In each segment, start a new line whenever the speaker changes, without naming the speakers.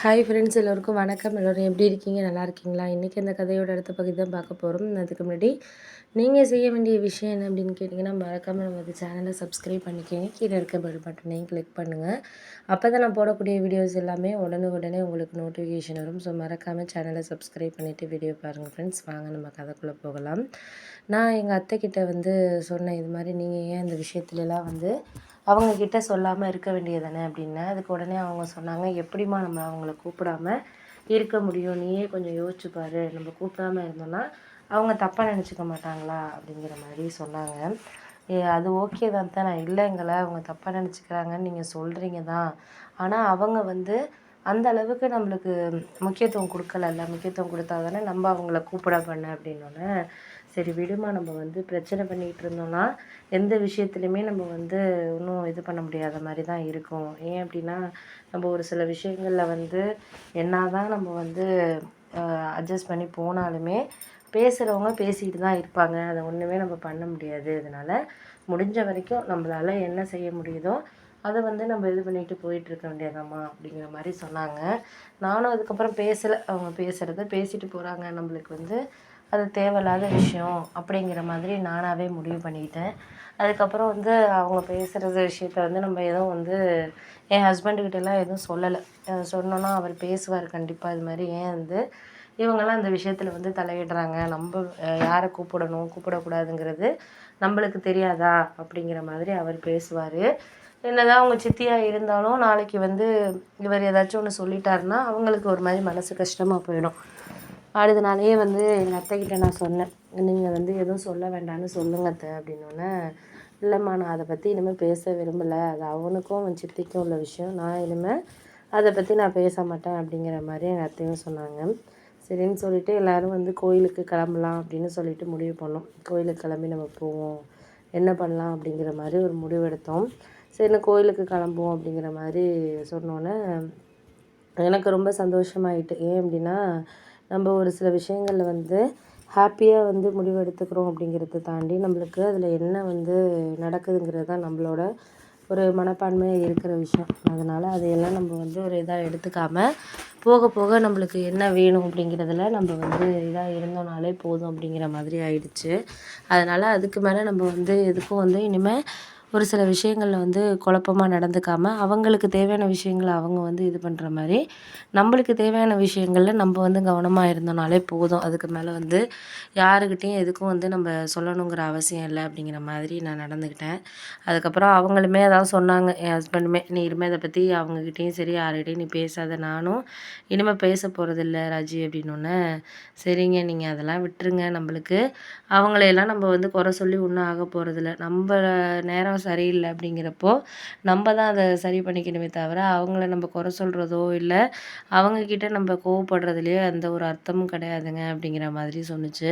hi friends எல்லோருக்கும் வணக்கம் எல்லோரும் எப்படி இருக்கீங்க நல்லா இருக்கீங்களா இன்றைக்கி அந்த கதையோட அடுத்த பகுதி தான் பார்க்க போகிறோம் அதுக்கு முன்னாடி நீங்கள் செய்ய வேண்டிய விஷயம் என்ன அப்படின்னு கேட்டிங்கன்னா மறக்காமல் நம்ம அந்த சேனலை சப்ஸ்கிரைப் பண்ணிக்கோங்க கீழே இருக்க பெல் பட்டனையும் கிளிக் பண்ணுங்கள் அப்போ தான் நான் போடக்கூடிய வீடியோஸ் எல்லாமே உடனே உடனே உங்களுக்கு நோட்டிஃபிகேஷன் வரும் ஸோ மறக்காமல் சேனலை சப்ஸ்கிரைப் பண்ணிவிட்டு வீடியோ பாருங்கள் ஃப்ரெண்ட்ஸ் வாங்க நம்ம கதைக்குள்ளே போகலாம் நான் எங்கள் அத்தைக்கிட்ட வந்து சொன்னேன் இது மாதிரி நீங்கள் ஏன் இந்த விஷயத்துலலாம் வந்து அவங்க கிட்ட சொல்லாமல் இருக்க வேண்டியது தானே அப்படின்னா அதுக்கு உடனே அவங்க சொன்னாங்க எப்படிம்மா நம்ம அவங்கள கூப்பிடாம இருக்க முடியும் நீயே கொஞ்சம் யோசிச்சு பாரு நம்ம கூப்பிடாம இருந்தோம்னா அவங்க தப்பாக நினச்சிக்க மாட்டாங்களா அப்படிங்கிற மாதிரி சொன்னாங்க ஏ அது ஓகே தான் தான் நான் இல்லைங்கள அவங்க தப்பாக நினச்சிக்கிறாங்கன்னு நீங்கள் சொல்கிறீங்க தான் ஆனால் அவங்க வந்து அந்த அளவுக்கு நம்மளுக்கு முக்கியத்துவம் கொடுக்கலல்ல முக்கியத்துவம் கொடுத்தா தானே நம்ம அவங்கள கூப்பிட பண்ண அப்படின்னோடனே சரி விடுமா நம்ம வந்து பிரச்சனை பண்ணிகிட்டு இருந்தோம்னா எந்த விஷயத்துலையுமே நம்ம வந்து ஒன்றும் இது பண்ண முடியாத மாதிரி தான் இருக்கும் ஏன் அப்படின்னா நம்ம ஒரு சில விஷயங்களில் வந்து என்ன தான் நம்ம வந்து அட்ஜஸ்ட் பண்ணி போனாலுமே பேசுகிறவங்க பேசிக்கிட்டு தான் இருப்பாங்க அதை ஒன்றுமே நம்ம பண்ண முடியாது அதனால் முடிஞ்ச வரைக்கும் நம்மளால் என்ன செய்ய முடியுதோ அதை வந்து நம்ம இது பண்ணிட்டு போயிட்டு இருக்க வேண்டியதாம்மா அப்படிங்கிற மாதிரி சொன்னாங்க நானும் அதுக்கப்புறம் பேசலை அவங்க பேசுகிறத பேசிட்டு போகிறாங்க நம்மளுக்கு வந்து அது தேவையில்லாத விஷயம் அப்படிங்கிற மாதிரி நானாகவே முடிவு பண்ணிக்கிட்டேன் அதுக்கப்புறம் வந்து அவங்க பேசுகிறது விஷயத்த வந்து நம்ம எதுவும் வந்து என் ஹஸ்பண்டுக்கிட்டலாம் எதுவும் சொல்லலை சொன்னோன்னா அவர் பேசுவார் கண்டிப்பாக இது மாதிரி ஏன் வந்து இவங்கெல்லாம் அந்த விஷயத்தில் வந்து தலையிடுறாங்க நம்ம யாரை கூப்பிடணும் கூப்பிடக்கூடாதுங்கிறது நம்மளுக்கு தெரியாதா அப்படிங்கிற மாதிரி அவர் பேசுவார் என்னதான் அவங்க சித்தியாக இருந்தாலும் நாளைக்கு வந்து இவர் ஏதாச்சும் ஒன்று சொல்லிட்டாருன்னா அவங்களுக்கு ஒரு மாதிரி மனசு கஷ்டமாக போயிடும் ஆடுதுனாலேயே வந்து எங்கள் அத்தைக்கிட்ட நான் சொன்னேன் நீங்கள் வந்து எதுவும் சொல்ல வேண்டாம்னு சொல்லுங்க அத்தை அப்படின்னோடனே இல்லைம்மா நான் அதை பற்றி இனிமேல் பேச விரும்பலை அது அவனுக்கும் அவன் சித்திக்கும் உள்ள விஷயம் நான் இனிமேல் அதை பற்றி நான் பேச மாட்டேன் அப்படிங்கிற மாதிரி எங்கள் அத்தையும் சொன்னாங்க சரின்னு சொல்லிவிட்டு எல்லோரும் வந்து கோயிலுக்கு கிளம்பலாம் அப்படின்னு சொல்லிவிட்டு முடிவு பண்ணோம் கோயிலுக்கு கிளம்பி நம்ம போவோம் என்ன பண்ணலாம் அப்படிங்கிற மாதிரி ஒரு முடிவு எடுத்தோம் சரின்னு கோயிலுக்கு கிளம்புவோம் அப்படிங்கிற மாதிரி சொன்னோன்னே எனக்கு ரொம்ப சந்தோஷமாயிட்டு ஏன் அப்படின்னா நம்ம ஒரு சில விஷயங்களில் வந்து ஹாப்பியாக வந்து முடிவு எடுத்துக்கிறோம் அப்படிங்கிறத தாண்டி நம்மளுக்கு அதில் என்ன வந்து நடக்குதுங்கிறது தான் நம்மளோட ஒரு மனப்பான்மையாக இருக்கிற விஷயம் அதனால் அதையெல்லாம் நம்ம வந்து ஒரு இதாக எடுத்துக்காமல் போக போக நம்மளுக்கு என்ன வேணும் அப்படிங்கிறதுல நம்ம வந்து இதாக இருந்தோம்னாலே போதும் அப்படிங்கிற மாதிரி ஆயிடுச்சு அதனால் அதுக்கு மேலே நம்ம வந்து எதுக்கும் வந்து இனிமேல் ஒரு சில விஷயங்களில் வந்து குழப்பமாக நடந்துக்காமல் அவங்களுக்கு தேவையான விஷயங்களை அவங்க வந்து இது பண்ணுற மாதிரி நம்மளுக்கு தேவையான விஷயங்களில் நம்ம வந்து கவனமாக இருந்தோம்னாலே போதும் அதுக்கு மேலே வந்து யாருக்கிட்டேயும் எதுக்கும் வந்து நம்ம சொல்லணுங்கிற அவசியம் இல்லை அப்படிங்கிற மாதிரி நான் நடந்துக்கிட்டேன் அதுக்கப்புறம் அவங்களுமே அதான் சொன்னாங்க என் ஹஸ்பண்டுமே நீ இனிமேல் அதை பற்றி அவங்கக்கிட்டேயும் சரி யார்கிட்டையும் நீ பேசாத நானும் இனிமேல் பேச போகிறதில்ல ராஜி அப்படின்னோடனே சரிங்க நீங்கள் அதெல்லாம் விட்டுருங்க நம்மளுக்கு அவங்களையெல்லாம் நம்ம வந்து குறை சொல்லி ஒன்றும் ஆக போகிறதில்ல நம்ம நேரம் நிலவரம் சரியில்லை அப்படிங்கிறப்போ நம்ம தான் அதை சரி பண்ணிக்கணுமே தவிர அவங்கள நம்ம குறை சொல்கிறதோ இல்லை அவங்கக்கிட்ட நம்ம கோவப்படுறதுலையோ எந்த ஒரு அர்த்தமும் கிடையாதுங்க அப்படிங்கிற மாதிரி சொன்னிச்சு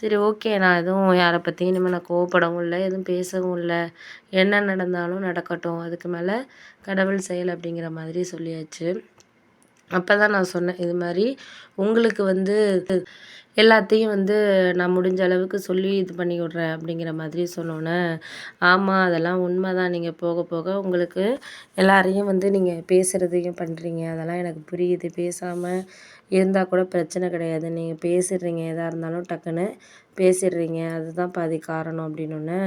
சரி ஓகே நான் எதுவும் யாரை பற்றியும் இனிமேல் நான் கோவப்படவும் இல்லை எதுவும் பேசவும் இல்லை என்ன நடந்தாலும் நடக்கட்டும் அதுக்கு மேலே கடவுள் செயல் அப்படிங்கிற மாதிரி சொல்லியாச்சு அப்போ தான் நான் சொன்னேன் இது மாதிரி உங்களுக்கு வந்து எல்லாத்தையும் வந்து நான் முடிஞ்ச அளவுக்கு சொல்லி இது பண்ணி விட்றேன் அப்படிங்கிற மாதிரி சொன்னோன்னே ஆமாம் அதெல்லாம் உண்மை தான் நீங்கள் போக போக உங்களுக்கு எல்லாரையும் வந்து நீங்கள் பேசுகிறதையும் பண்ணுறீங்க அதெல்லாம் எனக்கு புரியுது பேசாமல் இருந்தால் கூட பிரச்சனை கிடையாது நீங்கள் பேசிடுறீங்க எதாக இருந்தாலும் டக்குன்னு பேசிடுறீங்க அதுதான் பாதி காரணம் அப்படின்னோடனே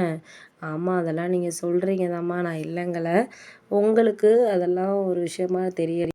ஆமாம் அதெல்லாம் நீங்கள் சொல்கிறீங்க தான்மா நான் இல்லைங்கள உங்களுக்கு அதெல்லாம் ஒரு விஷயமா தெரிய